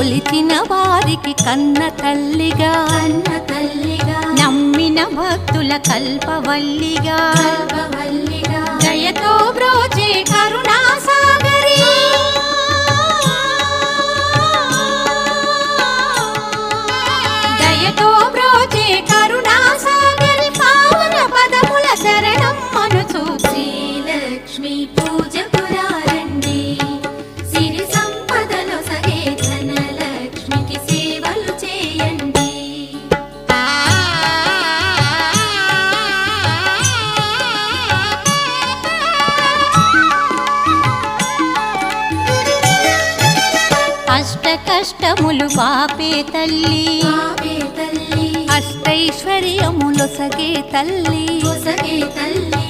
కొలిచిన వారికి కన్న తల్లిగా. అన్న తల్లిగా నమ్మిన భక్తుల కల్పవల్లిగా. కల్పవల్లిగా దయతో బ్రోచే కరుణా సాగరి దయతో బ్రోచే కరుణా సాగరి పావన పదముల శరణం మనుచు శ్రీలక్ష్మి పూజ కష్టములు పాపే తల్లి. ఆమె తల్లి.